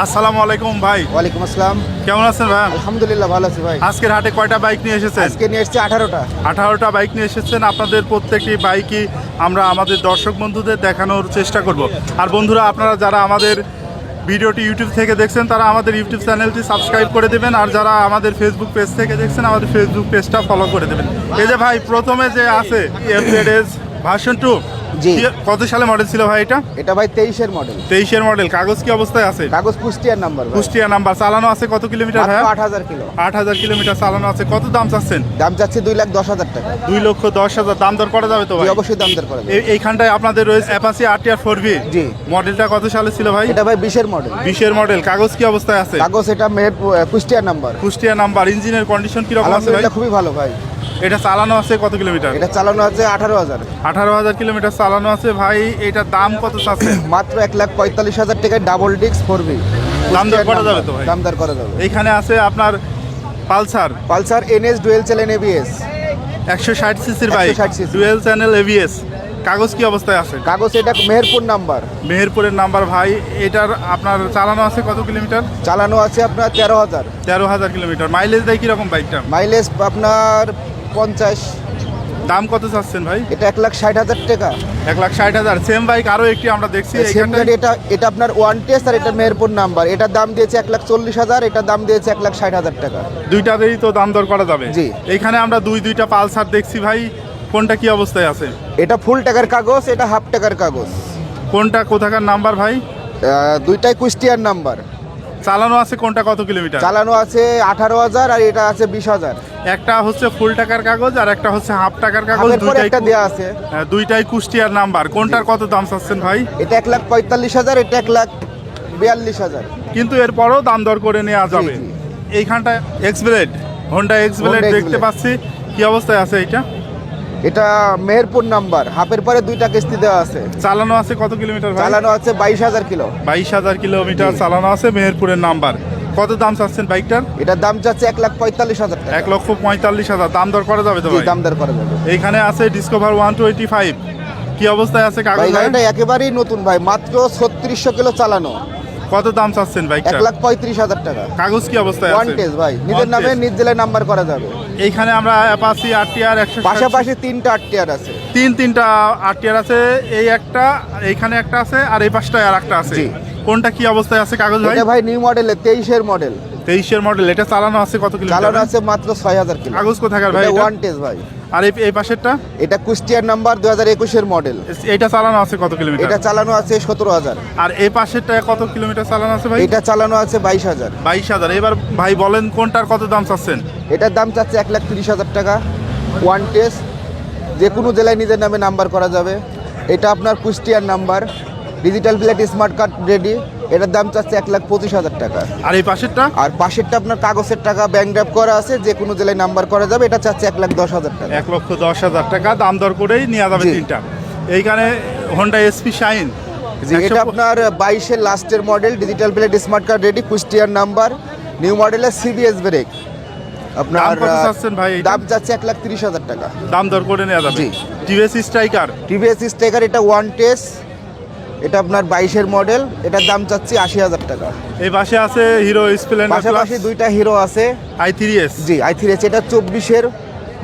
আসসালামু আলাইকুম ভাই। ওয়ালাইকুম আসসালাম। কেমন আছেন ভাই? আলহামদুলিল্লাহ ভালো আছি ভাই। আজকের হাটে কয়টা বাইক নিয়ে এসেছেন? আজকে নিয়ে এসেছি আঠারোটা। আঠারোটা বাইক নিয়ে এসেছেন। আপনাদের প্রত্যেকটি বাইকই আমরা আমাদের দর্শক বন্ধুদের দেখানোর চেষ্টা করব। আর বন্ধুরা আপনারা যারা আমাদের ভিডিওটি ইউটিউব থেকে দেখছেন তারা আমাদের ইউটিউব চ্যানেলটি সাবস্ক্রাইব করে দেবেন। আর যারা আমাদের ফেসবুক পেজ থেকে দেখছেন আমাদের ফেসবুক পেজটা ফলো করে দেবেন। এই যে ভাই প্রথমে যে আছে এফজেডএস ভার্সন টু জি। কত সালে মডেল ছিল ভাই এটা? এটা ভাই তেইশের মডেল তেইশের মডেল কাগজ কি অবস্থায় আছে? কাগজ কুষ্টিয়ার নাম্বার ভাই। কুষ্টিয়া নাম্বার চালানো আছে কত কিলোমিটার ভাই আট হাজার কিলো। আট হাজার কিলোমিটার চালানো আছে। কত দাম চাচ্ছেন? দাম চাচ্ছি দুই লাখ দশ হাজার টাকা। দুই লক্ষ দশ হাজার। দাম দর করা যাবে তো ভাই? অবশ্যই দাম দর করে। এই- এইখানটায় আপনাদের রয়েছে Apache RTR four V G. মডেলটা কত সালে ছিল ভাই? এটা ভাই বিশের মডেল বিশের মডেল কাগজ কি অবস্থায় আছে? কাগজ এটা কুষ্টিয়ার নাম্বার কুষ্টিয়া নাম্বার ইঞ্জিনের কন্ডিশন কীরকম আছে ভাই? খুবই ভালো ভাই। এটা চালানো আছে কত কিলোমিটার? এটা চালানো আছে আঠারো হাজার। আঠারো হাজার কিলোমিটার চালানো আছে। ভাই এটার দাম কত চাচ্ছেন মাত্র এক লাখ পঁয়তাল্লিশ হাজার টাকায় ডাবল ডিস্ক ফোর বি দাম দর করা যাবে তো ভাই? দাম দর করা যাবে। এইখানে আছে আপনার Pulsar. Pulsar NS dual channel ABS একশো ষাট সিসির bike 160 cc dual channel ABS কাগজ কি অবস্থায় আছে? কাগজ এটা মেহেরপুর নাম্বার। মেহেরপুরের নাম্বার ভাই। এটার আপনার চালানো আছে কত কিলোমিটার? চালানো আছে আপনার তেরো হাজার। তেরো হাজার কিলোমিটার। মাইলেজ দেয় কীরকম বাইকটা মাইলেজ আপনার পঞ্চাশ। দাম কত চাচ্ছেন ভাই? এটা এক লাখ ষাট হাজার টাকা। এক লাখ ষাট হাজার। সেম বাইক আরও একটি আমরা দেখছি এটা এটা আপনার ওয়ান টেস্ট আর এটা মেহেরপুর নাম্বার এটার দাম দিয়েছে এক লাখ চল্লিশ হাজার এটার দাম দিয়েছে এক লাখ ষাট হাজার টাকা। দুইটাতেই তো দাম দর করা যাবে। জি। এইখানে আমরা দুই দুইটা পালসার দেখছি ভাই। কোনটা কি অবস্থায় আছে? এটা ফুল টাকার কাগজ এটা হাফ টাকার কাগজ। কোনটা কোথাকার নাম্বার ভাই? দুইটাই কুষ্টিয়ার নাম্বার। চালানো আছে কোনটা কত কিলোমিটার? চালানো আছে আঠারো হাজার আর এটা আছে বিশ হাজার। একটা হচ্ছে ফুল টাকার কাগজ আর একটা হচ্ছে হাফ টাকার কাগজ দুইটাই একটা দেওয়া আছে। হ্যাঁ, দুইটাই কুষ্টিয়ার নাম্বার। কোনটার কত দাম চাচ্ছেন ভাই? এটা এক লাখ পঁয়তাল্লিশ হাজার এটা এক লাখ বিয়াল্লিশ হাজার। কিন্তু এরপরও দাম দর করে নেওয়া যাবে। এইখানটা এক্সব্লেড হোন্ডা এক্সব্লেড দেখতে পাচ্ছি। কি অবস্থায় আছে এটা এটা মেহেরপুর নাম্বার। হাফের পরে দুইটা কিস্তি দেওয়া আছে। চালানো আছে কত কিলোমিটার চালানো আছে বাইশ হাজার কিলো। বাইশ হাজার কিলোমিটার চালানো আছে মেহেরপুরের নাম্বার। কত দাম চাচ্ছেন বাইকটার? এটার দাম চাচ্ছে এক লাখ পঁয়তাল্লিশ হাজার টাকা। এক লক্ষ পঁয়তাল্লিশ হাজার। দাম দর করা যাবে তো ভাই? দাম দর করা যাবে। এইখানে আছে ডিসকভার ওয়ান টোয়েন্টি ফাইভ কি অবস্থায় আছে কাগজ? গাড়িটা একেবারেই নতুন ভাই মাত্র ছত্রিশশো কিলো চালানো। কত দাম চাচ্ছেন ভাই এক লাখ পঁয়ত্রিশ হাজার টাকা। কাগজ কি অবস্থায় ওয়ান টেস্ট ভাই নিজের নামে। নিজ জেলায় নাম্বার করা যাবে। এইখানে আমরা অ্যাপাসি আরটিআর একশো পাশাপাশি তিনটা আটটিয়ার আছে। তিন তিনটা আরটিআর আছে এই একটা এইখানে একটা আছে আর এই পাশটায় আর একটা আছে। কোনটা কি অবস্থায় আছে কাগজ ভাই? ভাই নিউ মডেলের তেইশের মডেল তেইশের মডেল এটা চালানো আছে কত কিলো চালানো আছে মাত্র ছয় হাজার কিলো। কাগজ কোথাকার ভাই? ওয়ান টেস্ট ভাই। আর এই এই পাশেরটা? এটা কুষ্টিয়ার নাম্বার দু হাজার একুশের মডেল এটা চালানো আছে কত কিলোমিটার এটা চালানো আছে সতেরো হাজার। আর এই পাশেরটা কত কিলোমিটার চালানো আছে ভাই? এটা চালানো আছে বাইশ হাজার। বাইশ হাজার। এবার ভাই বলেন কোনটার কত দাম চাচ্ছেন? এটার দাম চাচ্ছে এক লাখ তিরিশ হাজার টাকা। ওয়ান টেস্ট যে কোনো জেলায় নিজের নামে নাম্বার করা যাবে। এটা আপনার কুষ্টিয়ার number digital plate smart card ready এটার দাম চাচ্ছে এক লাখ পঁচিশ হাজার টাকা। আর এই পাশেরটা? আর পাশেরটা আপনার কাগজের টাকা ব্যাংক ড্রাফ করা আছে যে কোনো জেলায় নাম্বার করা যাবে এটা চাচ্ছে এক লাখ দশ হাজার টাকা। এক লক্ষ দশ হাজার টাকা দাম দর করেই নেওয়া যাবে। তিনটা। এইখানে হোন্ডা এসপি শাইন এটা আপনার বাইশের লাস্টের model digital plate smart card ready কুষ্টিয়ার নাম্বার নিউ মডেলের সিবিএস ব্রেক আপনার ভাই দাম চাচ্ছে এক লাখ তিরিশ হাজার টাকা। দাম দর করে নেওয়া যাবে। টিভিএস স্ট্রাইকার টিভিএস স্টেকার এটা ওয়ান টেস্ট এটা আপনার বাইশের মডেল এটার দাম চাচ্ছি আশি হাজার টাকা। এই পাশে আছে হিরো স্প্লেন্ডার পাশাপাশি দুইটা হিরো আছে। I three S G I three S এটা চব্বিশের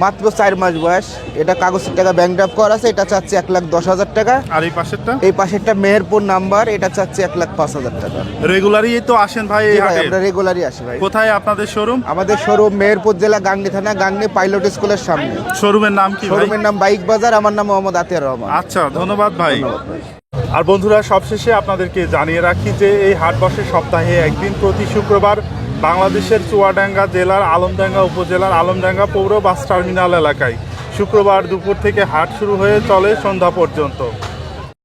মাত্র চার মাস বয়স। এটা কাগজের টাকা ব্যাংক ড্রাফ করা আছে এটা চাচ্ছে এক লাখ দশ হাজার টাকা। আর এই পাশেরটা? এই পাশেরটা মেহেরপুর নাম্বার এটা চাচ্ছে এক লাখ পাঁচ হাজার টাকা। রেগুলারই তো আসেন ভাই আমরা রেগুলারই আসি ভাই। কোথায় আপনাদের শোরুম আমাদের শোরুম মেহেরপুর জেলা গাংনি থানা গাংনি পাইলট স্কুলের সামনে। শোরুমের নাম কি শোরুমের নাম বাইক বাজার আমার নাম মোহাম্মদ আতিয়ার রহমান। আচ্ছা ধন্যবাদ ভাই। আর বন্ধুরা, সবশেষে আপনাদেরকে জানিয়ে রাখি যে এই হাট বসে সপ্তাহে একদিন প্রতি শুক্রবার বাংলাদেশের চুয়াডাঙ্গা জেলার আলমডাঙ্গা উপজেলার আলমডাঙ্গা পৌর বাস টার্মিনাল এলাকায় শুক্রবার দুপুর থেকে হাট শুরু হয়ে চলে সন্ধ্যা পর্যন্ত।